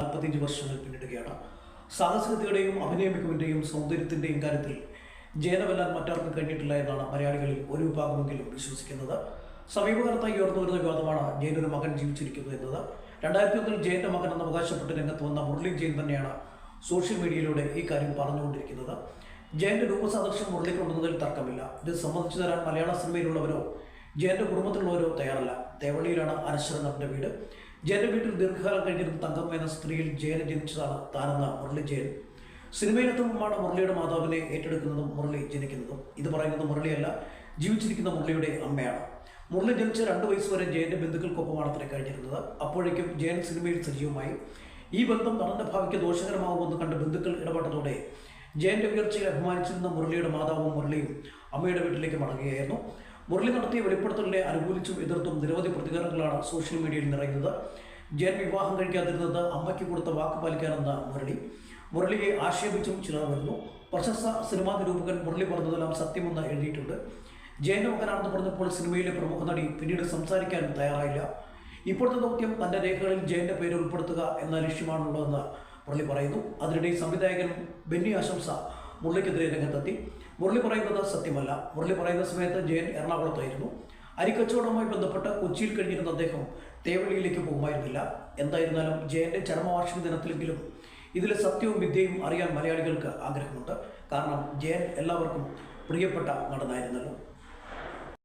നാൽപ്പത്തിയഞ്ച് വർഷങ്ങൾ പിന്നിടുകയാണ്. സാഹസികതയുടെയും അഭിനയ മികവിന്റെയും സൗന്ദര്യത്തിന്റെയും കാര്യത്തിൽ ജയനമല്ലാൻ മറ്റാർക്കും കഴിഞ്ഞിട്ടില്ല എന്നാണ് മലയാളികളിൽ ഒരു വിഭാഗമെങ്കിലും വിശ്വസിക്കുന്നത്. സമീപകാലത്തായി ഉയർന്നു വരുന്ന വിവാദമാണ് ജയനൊരു മകൻ ജീവിച്ചിരിക്കുന്നു എന്നത്. രണ്ടായിരത്തി ഒന്നിൽ ജയന്റെ മകൻ എന്ന് അവകാശപ്പെട്ട് രംഗത്ത് വന്ന മുരളി ജയൻ തന്നെയാണ് സോഷ്യൽ മീഡിയയിലൂടെ ഈ കാര്യം പറഞ്ഞുകൊണ്ടിരിക്കുന്നത്. ജയന്റെ രൂപസാദൃശ്യം മുരളിക്കൊണ്ടുന്നതിൽ തർക്കമില്ല. ഇത് സമ്മതിച്ചു തരാൻ മലയാള സിനിമയിലുള്ളവരോ ജയന്റെ കുടുംബത്തിലുള്ളവരോ തയ്യാറല്ല. തേവള്ളിയിലാണ് അനശ്വര വീട്. ജയന്റെ ദീർഘകാലം കഴിഞ്ഞിരുന്ന തങ്കം എന്ന സ്ത്രീയിൽ ജയന് ജനിച്ചതാണ് താനെന്ന മുരളി ജയൻ. സിനിമയിലെത്തുമ്പോഴാണ് മുരളിയുടെ മാതാവിനെ ഏറ്റെടുക്കുന്നതും മുരളി ജനിക്കുന്നതും. ഇത് പറയുന്നത് മുരളിയല്ല ജീവിച്ചിരിക്കുന്ന മുരളിയുടെ അമ്മയാണ്. മുരളി ജനിച്ച രണ്ട് വയസ്സ് വരെ ജയന്റെ ബന്ധുക്കൾക്കൊപ്പമാണ് അത്ര കഴിഞ്ഞിരുന്നത്. അപ്പോഴേക്കും ജയൻ സിനിമയിൽ സജീവമായി. ഈ ബന്ധം നടന്റെ ഭാവിക്ക് ദോഷകരമാകുമെന്ന് കണ്ട് ബന്ധുക്കൾ ഇടപെട്ടതോടെ ജയന്റെ ഉയർച്ചയിൽ അഭിമാനിച്ചിരുന്ന മുരളിയുടെ മാതാവും മുരളിയും അമ്മയുടെ വീട്ടിലേക്ക് മടങ്ങുകയായിരുന്നു. മുരളി നടത്തിയ വെളിപ്പെടുത്തലിനെ അനുകൂലിച്ചും എതിർത്തും നിരവധി പ്രതികരണങ്ങളാണ് സോഷ്യൽ മീഡിയയിൽ നിറയുന്നത്. ജയൻ വിവാഹം കഴിക്കാതിരുന്നത് അമ്മയ്ക്ക് കൊടുത്ത വാക്ക് പാലിക്കാനെന്ന മുരളി. മുരളിയെ ആക്ഷേപിച്ചും ചിലർ വരുന്നു. പ്രശസ്ത സിനിമാ നിരൂപകൻ മുരളി പറഞ്ഞതെല്ലാം സത്യമെന്ന് എഴുതിയിട്ടുണ്ട്. ജയന്റെ മകനാണെന്ന് പറഞ്ഞപ്പോൾ സിനിമയിലെ പ്രമുഖ നടി പിന്നീട് സംസാരിക്കാൻ തയ്യാറായില്ല. ഇപ്പോഴത്തെ ദൗത്യം തന്റെ രേഖകളിൽ ജയന്റെ പേര് ഉൾപ്പെടുത്തുക എന്ന ലക്ഷ്യമാണുള്ളതെന്ന് മുരളി പറയുന്നു. അതിനിടെ സംവിധായകൻ ബെന്നി ആശംസ മുരളിക്കെതിരെ രംഗത്തെത്തി. മുരളി പറയുന്നത് സത്യമല്ല. മുരളി പറയുന്ന സമയത്ത് ജയൻ എറണാകുളത്തായിരുന്നു. അരിക്കച്ചവടവുമായി ബന്ധപ്പെട്ട് കൊച്ചിയിൽ കഴിഞ്ഞിരുന്ന അദ്ദേഹം തേവള്ളിയിലേക്ക് പോകുമായിരുന്നില്ല. എന്തായിരുന്നാലും ജയന്റെ ചരമവാർഷിക ദിനത്തിലെങ്കിലും ഇതിലെ സത്യവും വിദ്യയും അറിയാൻ മലയാളികൾക്ക് ആഗ്രഹമുണ്ട്. കാരണം ജയൻ എല്ലാവർക്കും പ്രിയപ്പെട്ട നടനായിരുന്നല്ലോ.